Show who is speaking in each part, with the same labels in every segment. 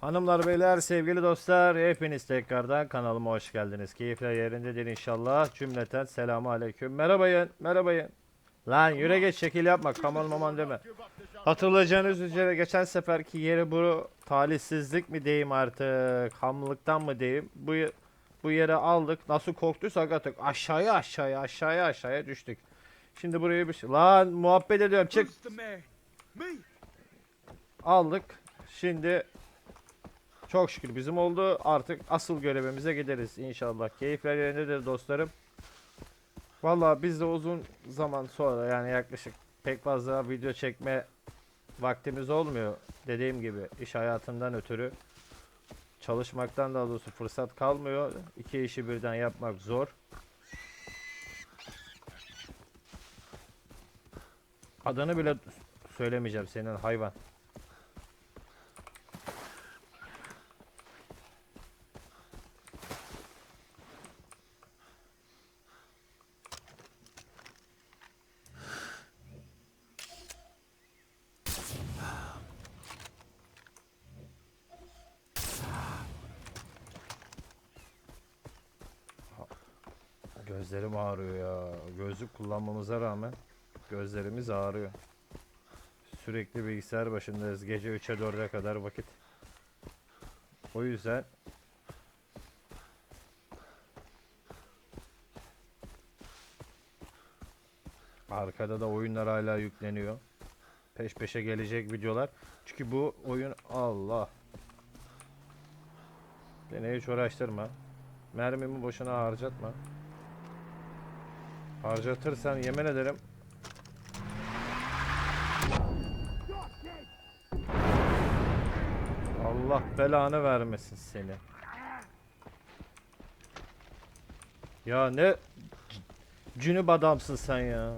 Speaker 1: Hanımlar beyler sevgili dostlar hepiniz tekrardan kanalıma hoş geldiniz. Keyifler yerindedir inşallah. Cümleten selamu aleyküm. Merhabayın merhabayın. Lan yürü geç şekil yapma kaman maman deme. Hatırlayacağınız üzere geçen seferki yeri bu talihsizlik mi diyeyim artık hamlıktan mı diyeyim. Bu bu yere aldık nasıl korktuysak artık aşağıya aşağıya aşağıya aşağıya düştük. Şimdi buraya bir şey. Lan muhabbet ediyorum çık. Aldık. Şimdi çok şükür bizim oldu. Artık asıl görevimize gideriz inşallah. Keyifler yerindedir dostlarım. Vallahi biz de uzun zaman sonra yani yaklaşık pek fazla video çekme vaktimiz olmuyor. Dediğim gibi iş hayatından ötürü çalışmaktan daha doğrusu fırsat kalmıyor. İki işi birden yapmak zor. Adını bile söylemeyeceğim senin hayvan. Gözlerim ağrıyor ya. Gözlük kullanmamıza rağmen gözlerimiz ağrıyor. Sürekli bilgisayar başındayız. Gece 3'e 4'e kadar vakit. O yüzden Arkada da oyunlar hala yükleniyor. Peş peşe gelecek videolar. Çünkü bu oyun Allah. Beni hiç uğraştırma. Mermimi boşuna harcatma. Harcatırsan yemin ederim. Allah belanı vermesin seni. Ya ne cünüp adamsın sen ya.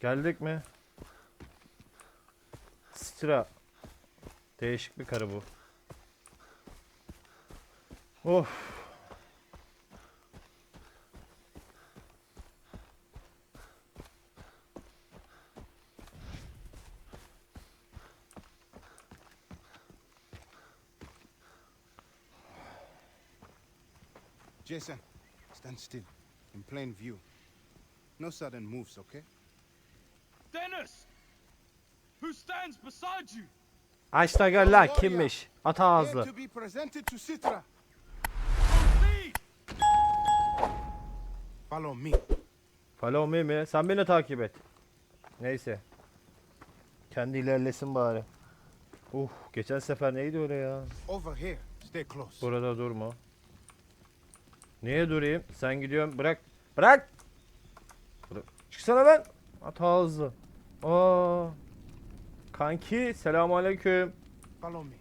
Speaker 1: Geldik mi? Stra. Değişik bir karı bu. Of.
Speaker 2: Jason, stand still, in plain view. No sudden moves, okay?
Speaker 3: Dennis! Who stands beside you?
Speaker 1: Açta gel la kimmiş? Ata ağızlı.
Speaker 2: to be presented to Citra.
Speaker 3: Proceed!
Speaker 2: Follow me.
Speaker 1: Follow me mi? Sen beni takip et. Neyse. Kendi ilerlesin bari. Uh, geçen sefer neydi öyle ya?
Speaker 2: Over here. Stay close.
Speaker 1: Burada durma. Niye durayım? Sen gidiyorsun. Bırak. Bırak. Bırak. Çıksana ben. Ata hızlı. Aa. Kanki selamun aleyküm.
Speaker 2: Follow me.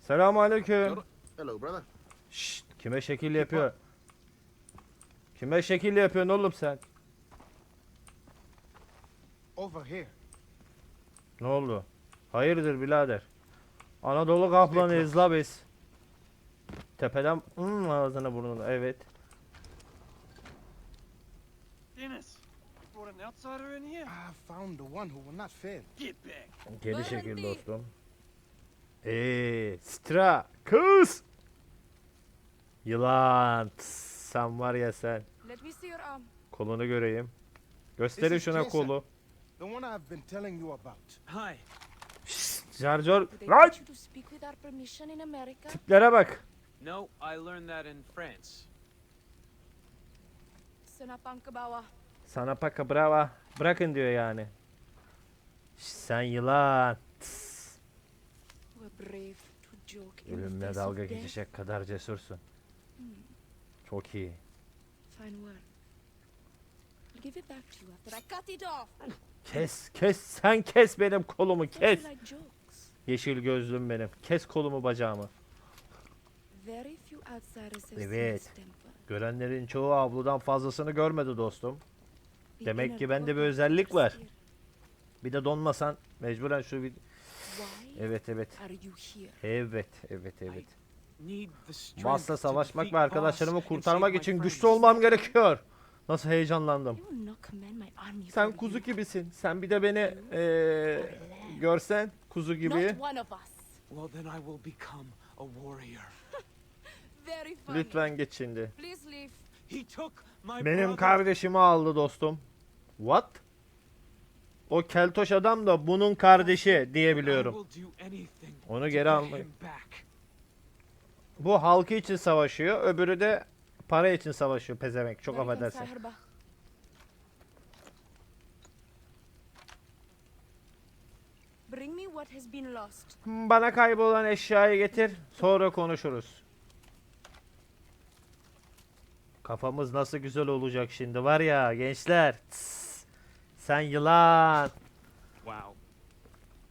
Speaker 1: Selamun aleyküm.
Speaker 4: Hello, brother.
Speaker 1: Şşt, kime şekil yapıyor? Kime şekil yapıyorsun oğlum sen?
Speaker 2: Over here.
Speaker 1: Ne oldu? Hayırdır birader? Anadolu kaplanıyız la biz. Tepeden hmm, ağzına burnuna evet.
Speaker 3: Dennis, you brought an outsider in here?
Speaker 2: I found the one who will not fail.
Speaker 3: Get back.
Speaker 1: Geri şekil dostum. Eee Stra kız. Yılan tıs, sen var ya sen.
Speaker 5: Let me see your arm.
Speaker 1: Kolunu göreyim. Gösterin şuna
Speaker 2: Jason.
Speaker 1: kolu.
Speaker 2: The one I've been telling you about.
Speaker 3: Hi.
Speaker 5: Do they
Speaker 1: lan tiplere bak.
Speaker 6: No, I learned that in France.
Speaker 5: Senapang kabawa.
Speaker 1: Sana paka brava. Bırakın diyor yani. Şş, Sen yılan. Tıs.
Speaker 5: We're brave to joke in the
Speaker 1: Ölümle dalga geçecek kadar cesursun. Çok iyi.
Speaker 5: Fine work. I'll give it back to you after I cut it off.
Speaker 1: Kes kes sen kes benim kolumu kes. Yeşil gözlüm benim. Kes kolumu bacağımı. Evet. Görenlerin çoğu avludan fazlasını görmedi dostum. Demek ki bende bir özellik var. Bir de donmasan mecburen şu bir... Evet evet. Evet evet evet.
Speaker 6: To
Speaker 1: savaşmak ve arkadaşlarımı kurtarmak için güçlü olmam gerekiyor. Nasıl heyecanlandım. Sen kuzu gibisin. Sen bir de beni eee, görsen kuzu gibi.
Speaker 6: Well, then I will become a warrior.
Speaker 1: Lütfen geç şimdi. Benim kardeşimi aldı dostum. What? O keltoş adam da bunun kardeşi diye biliyorum.
Speaker 6: I will do anything
Speaker 1: Onu geri
Speaker 6: get
Speaker 1: almayı-
Speaker 6: him back.
Speaker 1: Bu halkı için savaşıyor. Öbürü de para için savaşıyor pezevenk. Çok affedersin. Bana kaybolan eşyayı getir. Sonra konuşuruz. Kafamız nasıl güzel olacak şimdi var ya gençler. Tıs. Sen yılan.
Speaker 6: Wow.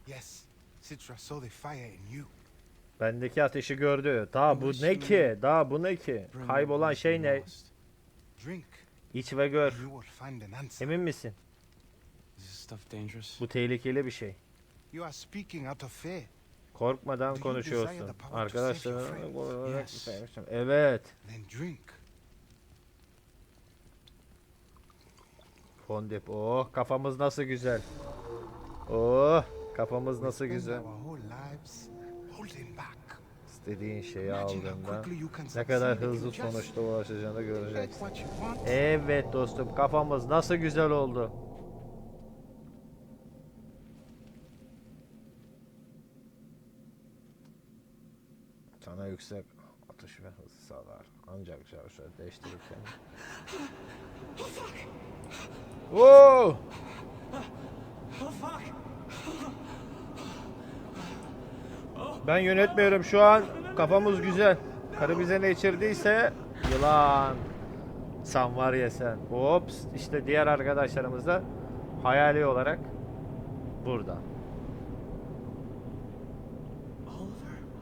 Speaker 2: Yes, Citra saw the fire in you.
Speaker 1: Bendeki ateşi gördü. Daha bu ne ki? Daha bu ne ki? Kaybolan şey ne? İç ve gör. Emin misin? Bu tehlikeli bir şey. Korkmadan konuşuyorsun. Arkadaşlar. Evet.
Speaker 2: Then drink.
Speaker 1: Fondip. Oh kafamız nasıl güzel. Oh kafamız nasıl güzel. İstediğin şeyi aldığında ne kadar hızlı sonuçta ulaşacağını göreceksin. Evet dostum kafamız nasıl güzel oldu. Sana yüksek atış ve hız sağlar. Ancak şarjör değiştirirken. Wow! Ben yönetmiyorum şu an. Kafamız güzel. Karı bize ne içirdiyse yılan. Sen var ya sen. Ops işte diğer arkadaşlarımız da hayali olarak burada.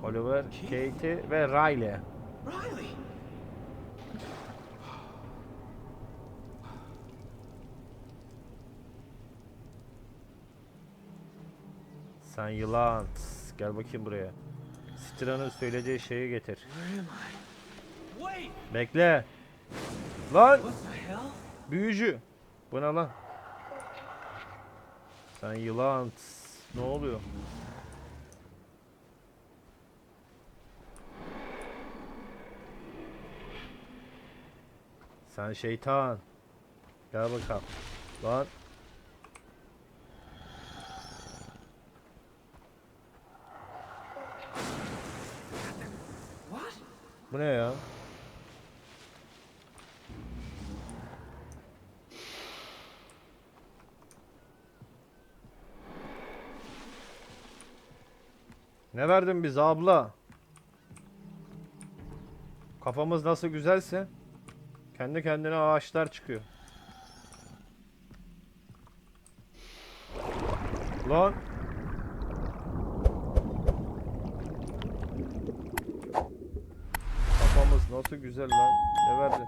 Speaker 6: Oliver,
Speaker 1: Katie ve Riley.
Speaker 6: Riley!
Speaker 1: Sen yılan. Tıs, gel bakayım buraya. Citra'nın söylediği şeyi getir. Bekle. Lan büyücü. Bu ne lan? Sen yılan. Tıs, ne oluyor? Sen şeytan. Gel bakalım. Lan.
Speaker 6: What?
Speaker 1: Bu ne ya? Ne verdin bize abla? Kafamız nasıl güzelse kendi kendine ağaçlar çıkıyor. Lan Nasıl güzel lan. Ne verdin?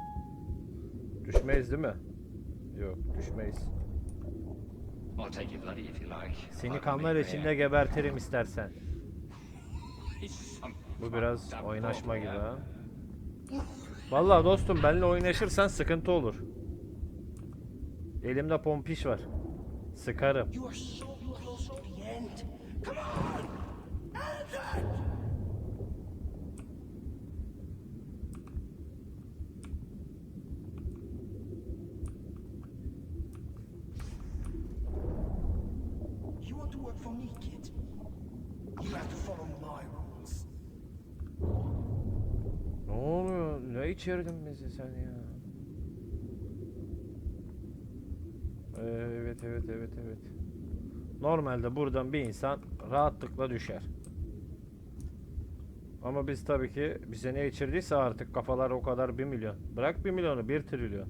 Speaker 1: Düşmeyiz değil mi? Yok düşmeyiz. Seni kanlar içinde gebertirim istersen. Bu biraz oynaşma gibi ha. Vallahi dostum benimle oynaşırsan sıkıntı olur. Elimde pompiş var. Sıkarım.
Speaker 7: You are so close to the end. Come on! You want to work for me, kid? You have to follow my rules.
Speaker 1: Ne oluyor? Ne içirdin bizi sen ya? Evet evet evet evet. Normalde buradan bir insan rahatlıkla düşer. Ama biz tabii ki bize ne içirdiyse artık kafalar o kadar 1 milyon. Bırak 1 milyonu 1 trilyon.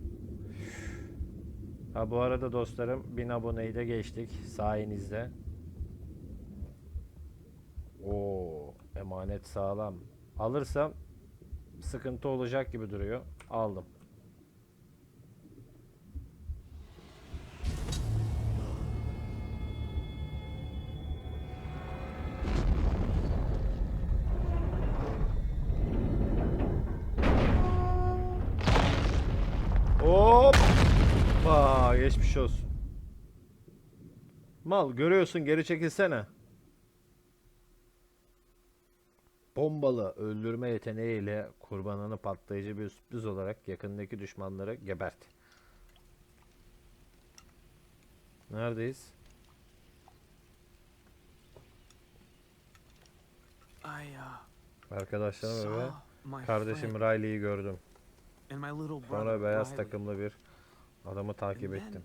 Speaker 1: Ha bu arada dostlarım 1000 aboneyi de geçtik sayenizde. Oo emanet sağlam. Alırsam sıkıntı olacak gibi duruyor. Aldım. Hop! Aa, geçmiş olsun. Mal görüyorsun geri çekilsene. Bombalı öldürme yeteneğiyle kurbanını patlayıcı bir sürpriz olarak yakındaki düşmanları gebert. Neredeyiz?
Speaker 6: Uh,
Speaker 1: Arkadaşlarım ve kardeşim Riley'i gördüm. Sonra beyaz takımlı bir adamı takip ettim.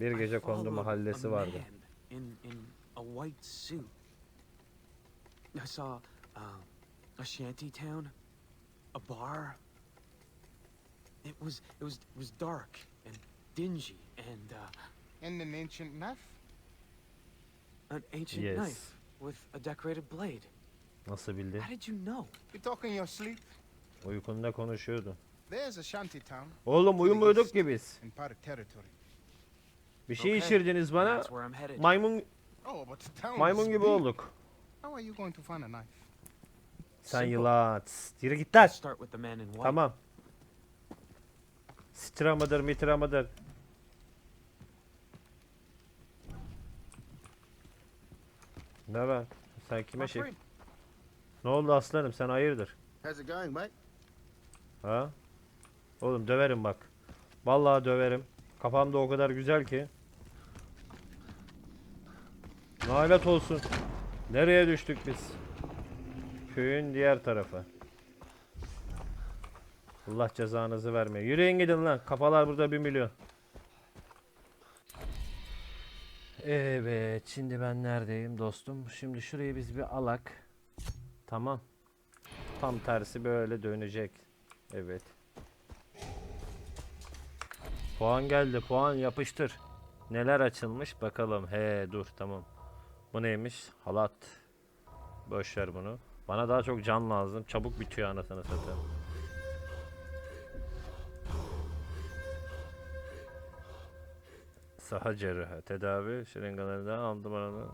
Speaker 1: Bir gece kondu mahallesi vardı.
Speaker 6: I saw um, a shanty town, a bar. It was it was it was dark and dingy and uh,
Speaker 2: And an ancient knife?
Speaker 6: an ancient
Speaker 1: Yes.
Speaker 6: knife with a decorated blade.
Speaker 1: Nasıl bildi?
Speaker 6: How did you know?
Speaker 2: You talk in your sleep?
Speaker 1: Uykunda konuşuyordu.
Speaker 2: There's a shanty town
Speaker 1: Oğlum uyumuyorduk ki biz.
Speaker 2: in Park territory.
Speaker 1: Bir şey
Speaker 6: Okay.
Speaker 1: içirdiniz bana.
Speaker 6: That's where I'm headed.
Speaker 1: Maymun
Speaker 2: Oh, but the town
Speaker 1: maymun gibi
Speaker 2: big.
Speaker 1: olduk.
Speaker 2: How are you going to find a knife?
Speaker 1: Sen yılan. Tss, Yürü git lan.
Speaker 6: Start with the man in white.
Speaker 1: Tamam. Stra mıdır mitra mıdır? Ne var? Sen kime şey... Ne oldu aslanım sen hayırdır?
Speaker 2: How's it going, mate?
Speaker 1: Ha? Oğlum döverim bak. Vallahi döverim. Kafamda o kadar güzel ki. Lanet olsun. Nereye düştük biz? Köyün diğer tarafı. Allah cezanızı vermiyor. Yürüyün gidin lan. Kafalar burada bir milyon. Evet. Şimdi ben neredeyim dostum? Şimdi şurayı biz bir alak. Tamam. Tam tersi böyle dönecek. Evet. Puan geldi. Puan yapıştır. Neler açılmış bakalım. He dur tamam. Bu neymiş? Halat. Boş ver bunu. Bana daha çok can lazım. Çabuk bitiyor anasını satayım. Saha cerrahı. Tedavi şırıngalarından aldım bana.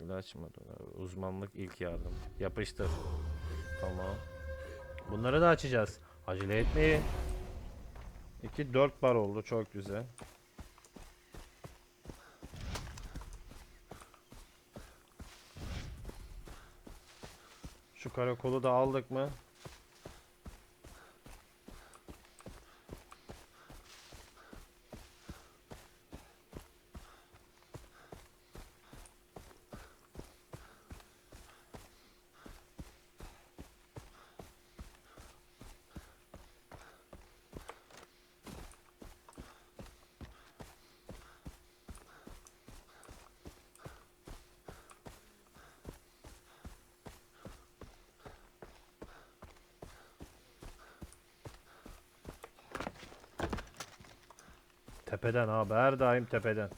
Speaker 1: İlaç mı? Uzmanlık ilk yardım. Yapıştır. Tamam. Bunları da açacağız. Acele etmeyin. 2 4 bar oldu çok güzel. Karakolu da aldık mı? Tepeden abi her daim tepeden.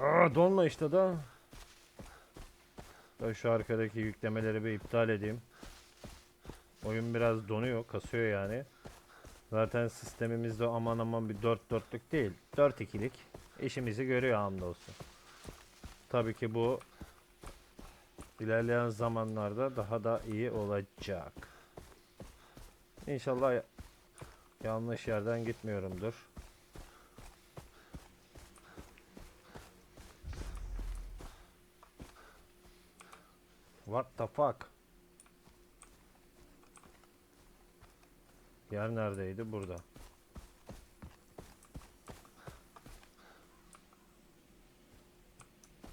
Speaker 1: Aa, donma işte da. Ben şu arkadaki yüklemeleri bir iptal edeyim. Oyun biraz donuyor, kasıyor yani. Zaten sistemimizde aman aman bir 4 dörtlük değil. 4 ikilik. işimizi görüyor hamdolsun. Tabii ki bu ilerleyen zamanlarda daha da iyi olacak. İnşallah ya- yanlış yerden gitmiyorumdur. What the fuck? Yer neredeydi? Burada.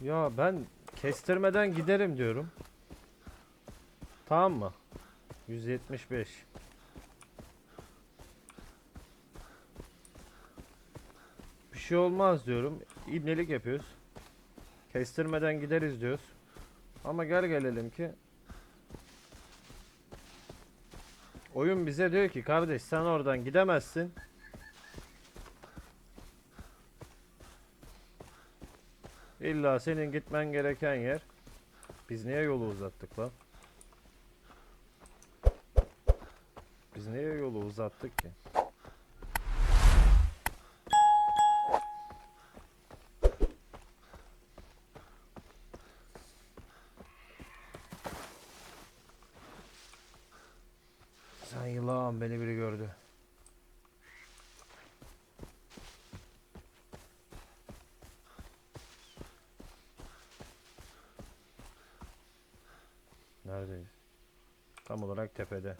Speaker 1: Ya ben kestirmeden giderim diyorum. Tamam mı? 175. Bir şey olmaz diyorum. İbnelik yapıyoruz. Kestirmeden gideriz diyoruz. Ama gel gelelim ki Oyun bize diyor ki kardeş sen oradan gidemezsin. İlla senin gitmen gereken yer. Biz niye yolu uzattık lan? Biz niye yolu uzattık ki? Sen yılan beni biri gördü. Neredeyiz? Tam olarak tepede.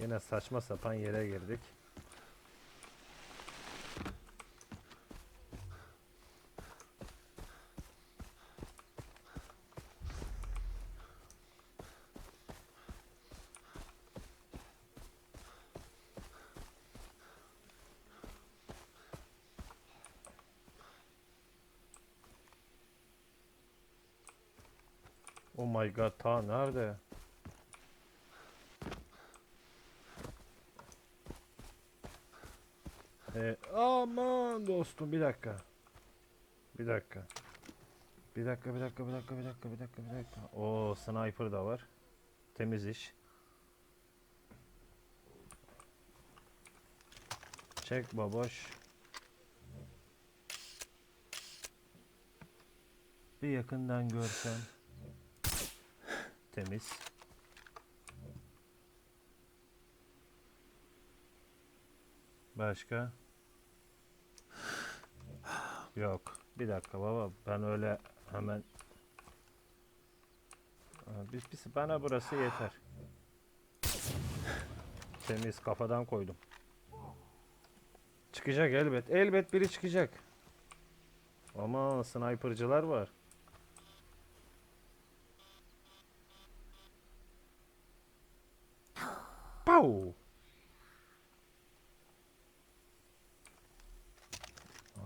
Speaker 1: Yine saçma sapan yere girdik. Oh my god ta nerede? E, aman dostum bir dakika. Bir dakika. Bir dakika bir dakika bir dakika bir dakika bir dakika bir dakika. O sniper da var. Temiz iş. Çek baboş. Bir yakından görsen. Temiz. Başka? Yok. Bir dakika baba. Ben öyle hemen Aa, bir, bir, bana burası yeter. Temiz kafadan koydum. Çıkacak elbet. Elbet biri çıkacak. Ama sniper'cılar var.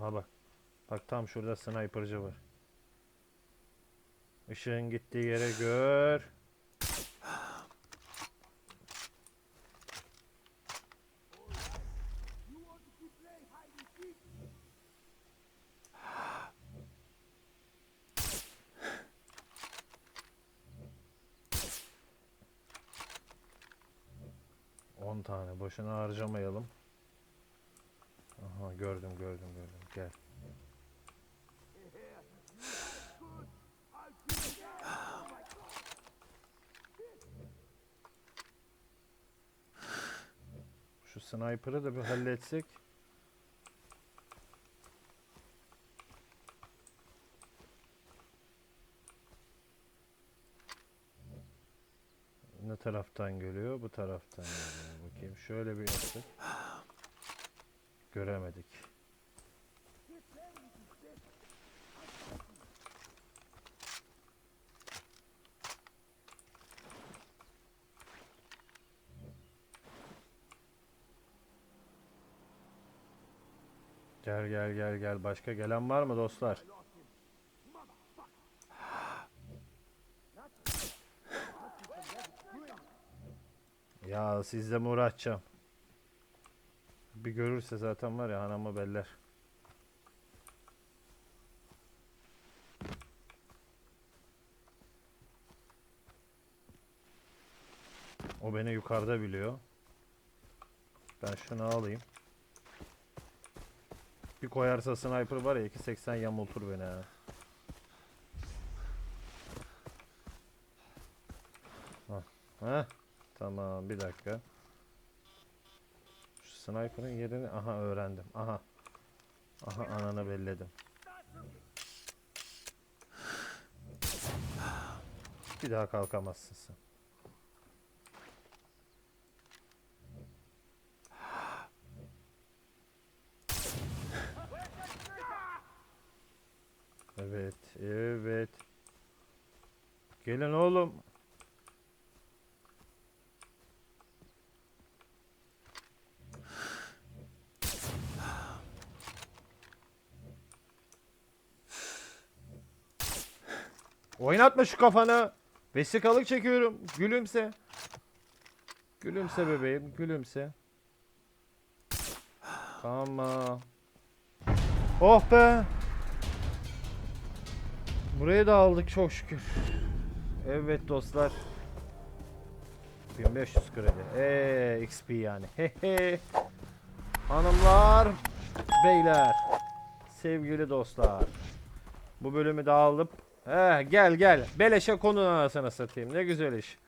Speaker 1: Aha bak. Bak tam şurada sniper'cı var. Işığın gittiği yere gör. On tane boşuna harcamayalım. Gördüm gördüm gördüm gel. Şu sniper'ı da bir halletsek. Ne taraftan geliyor? Bu taraftan geliyor. Bakayım şöyle bir yaptık. Göremedik. Gel gel gel gel. Başka gelen var mı dostlar? Ya sizle mi uğraşacağım? Bir görürse zaten var ya anamı beller. O beni yukarıda biliyor. Ben şunu alayım. Bir koyarsa sniper var ya 2.80 yamultur beni ha. Hah. Heh. Tamam bir dakika. Sniper'ın yerini aha öğrendim. Aha. Aha ananı belledim. Bir daha kalkamazsın sen. Evet, evet. Gelin oğlum. Oynatma şu kafanı. Vesikalık çekiyorum. Gülümse. Gülümse bebeğim, gülümse. Tamam. Oh be. Burayı da aldık çok şükür. Evet dostlar. 1500 kredi. Eee XP yani. Hanımlar, beyler, sevgili dostlar. Bu bölümü de alıp He gel gel. Beleşe konun anasını satayım. Ne güzel iş.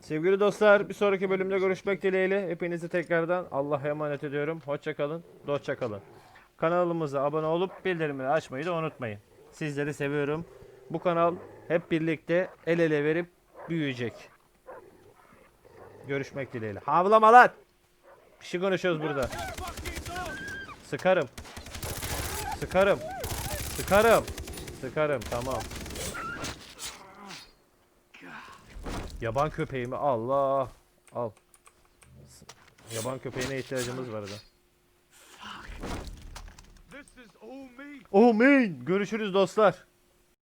Speaker 1: Sevgili dostlar bir sonraki bölümde görüşmek dileğiyle. Hepinizi tekrardan Allah'a emanet ediyorum. Hoşça kalın. Dostça kalın. Kanalımıza abone olup bildirimleri açmayı da unutmayın. Sizleri seviyorum. Bu kanal hep birlikte el ele verip büyüyecek. Görüşmek dileğiyle. Havlama lan! Bir şey konuşuyoruz burada. Sıkarım. Sıkarım. Sıkarım. Sıkarım tamam. Yaban köpeği mi? Allah. Al. Yaban köpeğine ihtiyacımız var da. Oh man. Görüşürüz dostlar.